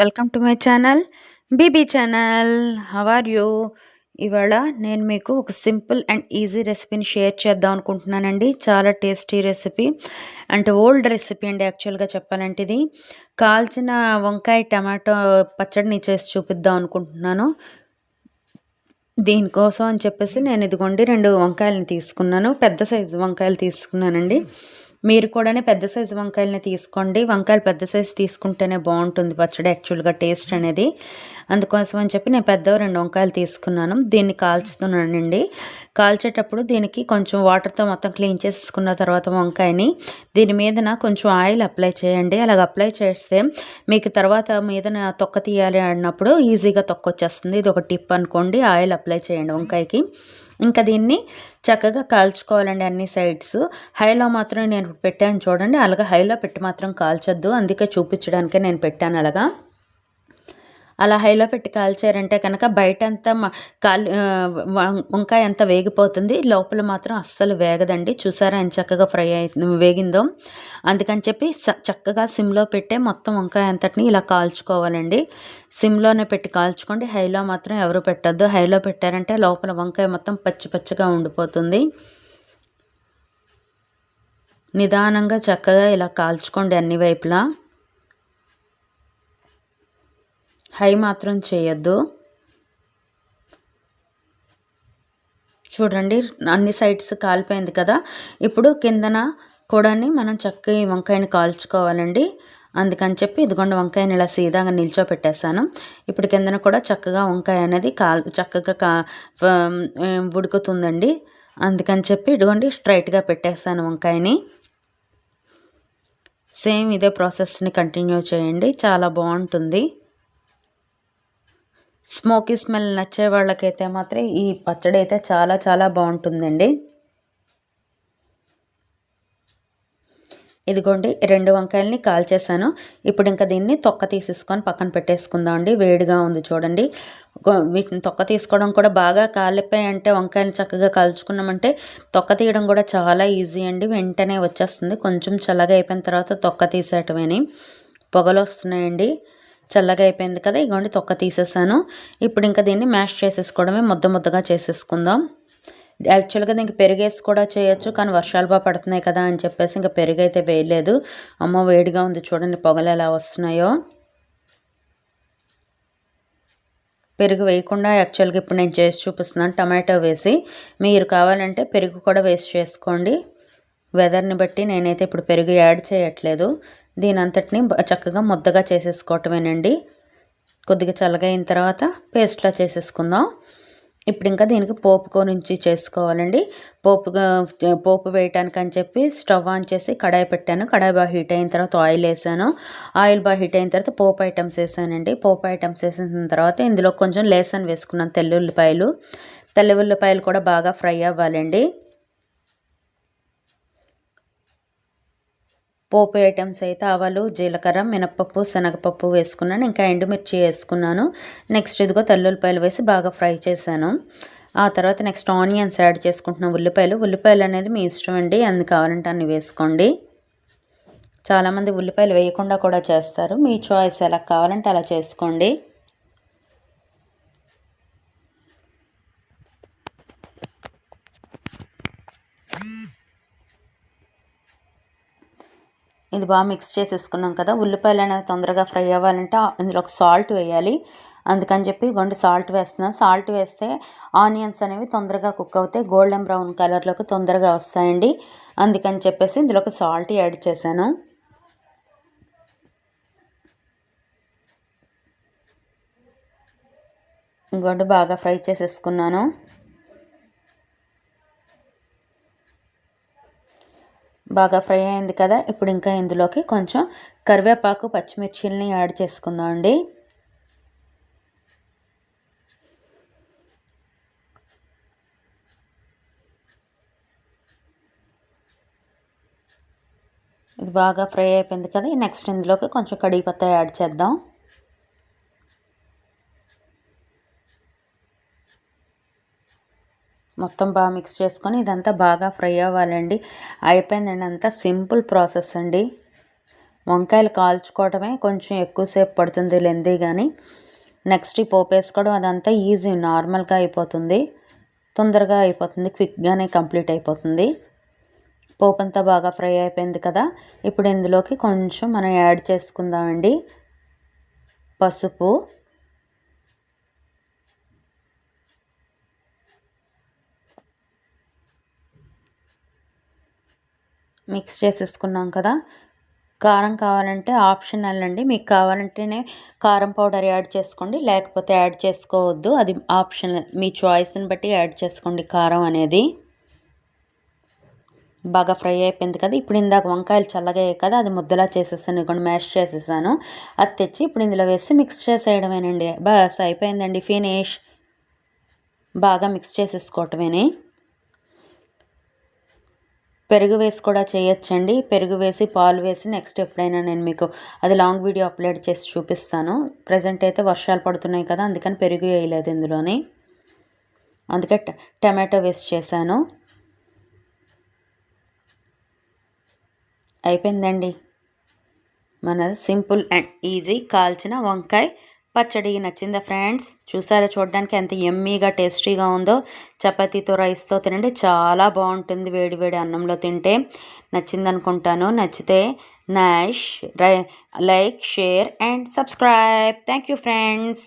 Welcome to my channel. BB channel how are you? ఇవాళ నేను మీకు ఒక సింపుల్ అండ్ ఈజీ రెసిపీని షేర్ చేద్దాం అనుకుంటున్నానండి. చాలా టేస్టీ రెసిపీ. అంటే ఓల్డ్ రెసిపీ అండి యాక్చువల్గా చెప్పాలంటే ఇది. కాల్చిన వంకాయ టమాటో పచ్చడిని చేసి చూపిద్దాం అనుకుంటున్నాను. దీనికోసం అని చెప్పేసి నేను ఇదిగోండి రెండు వంకాయలను తీసుకున్నాను. పెద్ద సైజు వంకాయలు తీసుకున్నానండి. మీరు కూడా పెద్ద సైజు వంకాయలని తీసుకోండి. వంకాయలు పెద్ద సైజు తీసుకుంటేనే బాగుంటుంది పచ్చడి యాక్చువల్గా టేస్ట్ అనేది. అందుకోసం అని చెప్పి నేను పెద్ద రెండు వంకాయలు తీసుకున్నాను. దీన్ని కాల్చుతున్నానండి కాల్చేటప్పుడు దీనికి కొంచెం వాటర్తో మొత్తం క్లీన్ చేసుకున్న తర్వాత వంకాయని దీని మీదన కొంచెం ఆయిల్ అప్లై చేయండి. అలాగ అప్లై చేస్తే మీకు తర్వాత మీదన తొక్క తీయాలి అన్నప్పుడు ఈజీగా తొక్క వచ్చేస్తుంది. ఇది ఒక టిప్ అనుకోండి. ఆయిల్ అప్లై చేయండి వంకాయకి. ఇంకా దీన్ని చక్కగా కాల్చుకోవాలండి అన్ని సైడ్స్. హైలో మాత్రం నేను పెట్టాను చూడండి. అలాగే హైలో పెట్టి మాత్రం కాల్చొద్దు. అందుకే చూపించడానికే నేను పెట్టాను అలాగా. అలా హైలో పెట్టి కాల్చారంటే కనుక బయట అంతా కాల్ వంకాయ అంతా వేగిపోతుంది. లోపల మాత్రం అస్సలు వేగదండి. చూసారా ఎంత చక్కగా ఫ్రై అయి వేగిందో. అందుకని చెప్పి చక్కగా సిమ్లో పెట్టే మొత్తం వంకాయ అంతటిని ఇలా కాల్చుకోవాలండి. సిమ్లోనే పెట్టి కాల్చుకోండి. హైలో మాత్రం ఎవరు పెట్టద్దు. హైలో పెట్టారంటే లోపల వంకాయ మొత్తం పచ్చి పచ్చిగా ఉండిపోతుంది. నిదానంగా చక్కగా ఇలా కాల్చుకోండి అన్ని వైపులా. హై మాత్రం చేయొద్దు. చూడండి అన్ని సైడ్స్ కాలిపోయింది కదా. ఇప్పుడు కిందన కూడాని మనం చక్కగా ఈ వంకాయని కాల్చుకోవాలండి. అందుకని చెప్పి ఇదిగోండి వంకాయని ఇలా సీదాగా నిల్చోపెట్టేశాను. ఇప్పుడు కిందన కూడా చక్కగా వంకాయ అనేది కాల్ చక్కగా కా ఉడుకుతుందండి. అందుకని చెప్పి ఇదిగోండి స్ట్రైట్గా పెట్టేశాను వంకాయని. సేమ్ ఇదే ప్రాసెస్ని కంటిన్యూ చేయండి. చాలా బాగుంటుంది. స్మోకీ స్మెల్ నచ్చే వాళ్ళకైతే మాత్రం ఈ పచ్చడి అయితే చాలా చాలా బాగుంటుందండి. ఇదిగోండి రెండు వంకాయలని కాల్చేసాను ఇప్పుడు ఇంకా దీన్ని తొక్క తీసేసుకొని పక్కన పెట్టేసుకుందాం అండి. వేడిగా ఉంది చూడండి. వీటిని తొక్క తీసుకోవడం కూడా బాగా కాలిపోయి అంటే వంకాయలు చక్కగా కాల్చుకున్నామంటే తొక్క తీయడం కూడా చాలా ఈజీ అండి. వెంటనే వచ్చేస్తుంది. కొంచెం చల్లగా అయిపోయిన తర్వాత తొక్క తీసేయటమేని. పొగలు వస్తున్నాయండి. చల్లగా అయిపోయింది కదా ఇగోండి తొక్క తీసేసాను. ఇప్పుడు ఇంకా దీన్ని మ్యాష్ చేసేసుకోవడమే ముద్ద ముద్దగా చేసేసుకుందాం. యాక్చువల్గా దీనికి పెరుగేసి కూడా చేయొచ్చు కానీ వర్షాలు బాగా పడుతున్నాయి కదా అని చెప్పేసి ఇంకా పెరుగు అయితే వేయలేదు. అమ్మ వేడిగా ఉంది చూడండి పొగలు ఎలా వస్తున్నాయో. పెరుగు వేయకుండా యాక్చువల్గా ఇప్పుడు నేను చేసి చూపిస్తున్నాను టమాటో వేసి. మీరు కావాలంటే పెరుగు కూడా వేసి చేసుకోండి. వెదర్ని బట్టి నేనైతే ఇప్పుడు పెరుగు యాడ్ చేయట్లేదు. దీని అంతటిని చక్కగా ముద్దగా చేసేసుకోవటమేనండి. కొద్దిగా చల్లగా అయిన తర్వాత పేస్ట్లా చేసేసుకుందాం. ఇప్పుడు ఇంకా దీనికి పోపు గురించి చేసుకోవాలండి. పోపు పోపు వేయటానికి అని చెప్పి స్టవ్ ఆన్ చేసి కడాయి పెట్టాను. కడాయి బాగా హీట్ అయిన తర్వాత ఆయిల్ వేసాను. ఆయిల్ బాగా హీట్ అయిన తర్వాత పోపు ఐటమ్స్ వేసానండి. పోపు ఐటమ్స్ వేసిన తర్వాత ఇందులో కొంచెం లేసన్ వేసుకున్నాను తెల్లుల్లిపాయలు తెల్ల ఉల్లిపాయలు కూడా బాగా ఫ్రై అవ్వాలండి. పోపు ఐటమ్స్ అయితే ఆవాలు జీలకర్ర మినప్పప్పు శనగపప్పు వేసుకున్నాను. ఇంకా ఎండుమిర్చి వేసుకున్నాను. నెక్స్ట్ ఇదిగో తెల్లుల్లిపాయలు వేసి బాగా ఫ్రై చేశాను. ఆ తర్వాత నెక్స్ట్ ఆనియన్స్ యాడ్ చేసుకుంటున్నాను. ఉల్లిపాయలు. ఉల్లిపాయలు అనేది మీ ఇష్టం అండి. అన్ని కావాలంటే అన్ని వేసుకోండి. చాలామంది ఉల్లిపాయలు వేయకుండా కూడా చేస్తారు. మీ చాయిస్ ఎలా కావాలంటే అలా చేసుకోండి. ఇది బాగా మిక్స్ చేసేసుకున్నాం కదా. ఉల్లిపాయలు అనేవి తొందరగా ఫ్రై అవ్వాలంటే ఇందులో ఒక సాల్ట్ వేయాలి. అందుకని చెప్పి గొండు సాల్ట్ వేస్తున్నాను సాల్ట్ వేస్తే ఆనియన్స్ అనేవి తొందరగా కుక్ అవుతాయి గోల్డెన్ బ్రౌన్ కలర్లోకి తొందరగా వస్తాయండి. అందుకని చెప్పేసి ఇందులోకి సాల్ట్ యాడ్ చేశాను. గొడ్డు బాగా ఫ్రై చేసేసుకున్నాను. బాగా ఫ్రై అయింది కదా ఇప్పుడు ఇంకా ఇందులోకి కొంచెం కరివేపాకు పచ్చిమిర్చిల్ని యాడ్ చేసుకుందాం అండి. ఇది బాగా ఫ్రై అయిపోయింది కదా నెక్స్ట్ ఇందులోకి కొంచెం కడిగిపత్త యాడ్ చేద్దాం. మొత్తం బాగా మిక్స్ చేసుకొని ఇదంతా బాగా ఫ్రై అవ్వాలండి. అయిపోయిందండి అంతా సింపుల్ ప్రాసెస్ అండి. వంకాయలు కాల్చుకోవడమే కొంచెం ఎక్కువసేపు పడుతుంది లెందీ కానీ నెక్స్ట్ ఈ పోపు వేసుకోవడం అదంతా ఈజీ నార్మల్గా అయిపోతుంది. తొందరగా అయిపోతుంది క్విక్గానే కంప్లీట్ అయిపోతుంది. పోపు అంతా బాగా ఫ్రై అయిపోయింది కదా. ఇప్పుడు ఇందులోకి కొంచెం మనం యాడ్ చేసుకుందామండి. పసుపు మిక్స్ చేసేసుకున్నాం కదా. కారం కావాలంటే ఆప్షనల్ అండి మీకు కావాలంటేనే కారం పౌడర్ యాడ్ చేసుకోండి. లేకపోతే యాడ్ చేసుకోవద్దు. అది ఆప్షనల్ మీ చాయిస్ని బట్టి యాడ్ చేసుకోండి కారం అనేది. బాగా ఫ్రై అయిపోయింది కదా. ఇప్పుడు ఇందాక వంకాయలు చల్లగా కదా. అది ముద్దలా చేసేసాను. ఇదిగోండి మ్యాష్ చేసేసాను. అది తెచ్చి ఇప్పుడు ఇందులో వేసి మిక్స్ చేసేయడమేనండి. బస్ అయిపోయిందండి ఫినిష్. బాగా మిక్స్ చేసేసుకోవటమేనే. పెరుగు వేసి కూడా చేయొచ్చండి. పెరుగు వేసి పాలు వేసి నెక్స్ట్ ఎప్పుడైనా నేను మీకు అది లాంగ్ వీడియో అప్లోడ్ చేసి చూపిస్తాను. ప్రజెంట్ అయితే వర్షాలు పడుతున్నాయి కదా అందుకని పెరుగు వేయలేదు ఇందులోని. అందుకే టమాటో వేస్ట్ చేశాను. అయిపోయిందండి. మన సింపుల్ అండ్ ఈజీ కాల్చిన వంకాయ పచ్చడి నచ్చిందా ఫ్రెండ్స్? చూసారా చూడడానికి ఎంత ఎమ్మీగా టేస్టీగా ఉందో? చపాతీతో రైస్తో తినండి. చాలా బాగుంటుంది వేడి వేడి అన్నంలో తింటే. నచ్చింది అనుకుంటాను నచ్చితే nice like share and subscribe. Thank you friends.